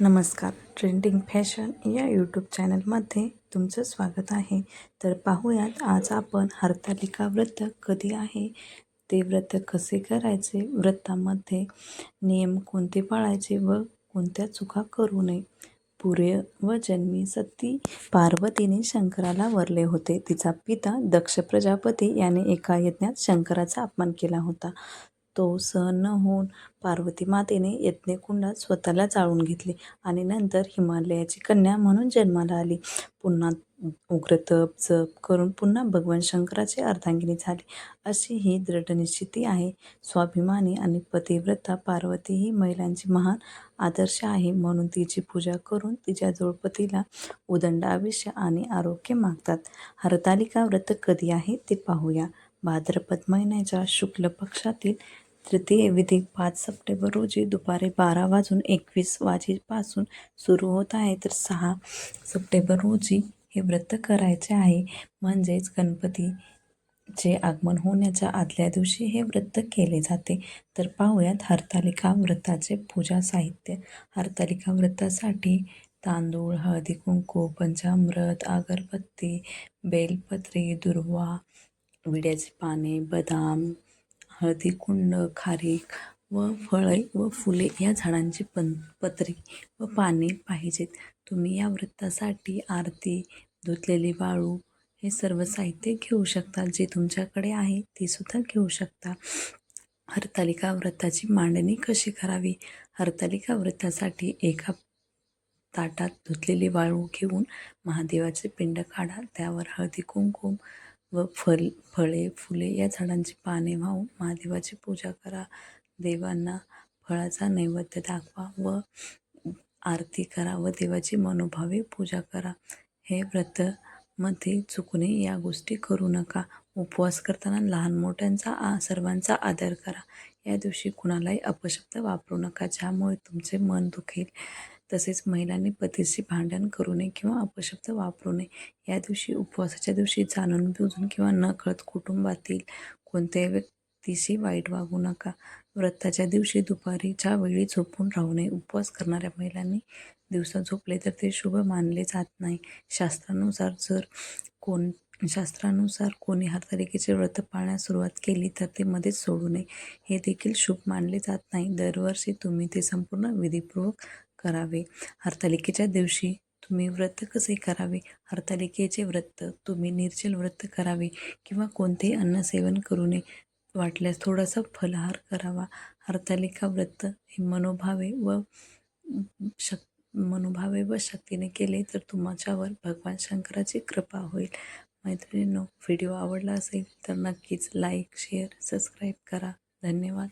नमस्कार. Trending fashion या YouTube चॅनलमध्ये तुमचं स्वागत आहे. तर पाहूयात आज आपण हरतालिका व्रत कधी आहे? ते व्रत कसे करायचे? व्रतामध्ये नियम कोणते पाळायचे व कोणत्या चुका करू नये? पूर्य व जन्मी सती पार्वतीने शंकराला वरले होते. तिचा पिता दक्ष प्रजापती याने एका यज्ञात शंकराचा अपमान केला होता. तो सहन न होऊन पार्वती मातेने यज्ञकुंडात स्वतःला जाळून घेतले आणि नंतर हिमालयाची कन्या म्हणून जन्माला आली. पुन्हा उग्र तप जप करून पुन्हा भगवान शंकराची अर्धांगिनी झाली. अशी ही दृढनिश्चिती आहे. स्वाभिमानी आणि पतिव्रता पार्वती ही महिलांची महान आदर्श आहे म्हणून तिची पूजा करून तिच्या जोडपतीला उदंड आयुष्य आणि आरोग्य मागतात. हरतालिका व्रत कधी आहे ते पाहूया. भाद्रपद महिन्याच्या शुक्ल पक्षातील तृतीय विधी पाच सप्टेंबर रोजी दुपारी बारा वाजून एकवीस वाजेपासून सुरू होत आहे. तर सहा सप्टेंबर रोजी हे व्रत करायचे आहे. म्हणजेच गणपतीचे आगमन होण्याच्या आदल्या दिवशी हे व्रत केले जाते. तर पाहूयात हरतालिका व्रताचे पूजा साहित्य. हरतालिका व्रतासाठी तांदूळ हळदी कुंकू पंचामृत अगरबत्ती बेलपत्री दुर्वा विड्याची पाने बदाम हळदी कुंड खारीक व फळे व फुले या झाडांची पन पत्री व पाने पाहिजेत. तुम्ही या वृत्तासाठी आरती धुतलेली वाळू हे सर्व साहित्य घेऊ शकता जे तुमच्याकडे आहे ते सुद्धा घेऊ शकता. हरतालिका व्रताची मांडणी कशी करावी? हरतालिका व्रतासाठी एका ताटात धुतलेली वाळू घेऊन महादेवाचे पिंड काढा. त्यावर हळदी कुंकुम व फल फळे फुले या झाडांची पाने वाहून महादेवाची पूजा करा. देवांना फळाचा नैवेद्य दाखवा व आरती करा व देवाची मनोभावे पूजा करा. हे व्रत मध्ये चुकणे या गोष्टी करू नका. उपवास करताना लहान मोठ्यांचा आ सर्वांचा आदर करा. या दिवशी कुणालाही अपशब्द वापरू नका ज्यामुळे तुमचे मन दुखेल. तसेच महिलांनी पतीशी भांडण करू नये किंवा अपशब्द वापरू नये. या दिवशी उपवासाच्या दिवशी जाणून बुजून किंवा न कळत कुटुंबातील कोणत्याही व्यक्तीशी वाईट वागू नका. व्रताच्या दिवशी दुपारीच्या वेळी झोपून राहू नये. उपवास करणाऱ्या महिलांनी दिवसा झोपले तर ते शुभ मानले जात नाही. शास्त्रानुसार जर कोण शास्त्रानुसार कोणी हर हरतालिकेचे व्रत पाळण्यास सुरुवात केली तर ते मध्येच सोडू नये. हे देखील शुभ मानले जात नाही. दरवर्षी तुम्ही ते संपूर्ण विधीपूर्वक करावे. हरतालिकेच्या दिवशी तुम्ही व्रत कसे करावे? हरतालिकेचे व्रत तुम्ही निर्जल व्रत करावे किंवा कोणतेही अन्न सेवन करू नये. वाटल्यास थोडासा फलहार करावा. हरतालिका व्रत हे मनोभावे व शक मनोभावे व शक्तीने केले तर तुमच्यावर भगवान शंकराची कृपा होईल. मैत्रिणींनो व्हिडिओ आवडला असेल तर नक्कीच लाईक शेअर सबस्क्राईब करा. धन्यवाद.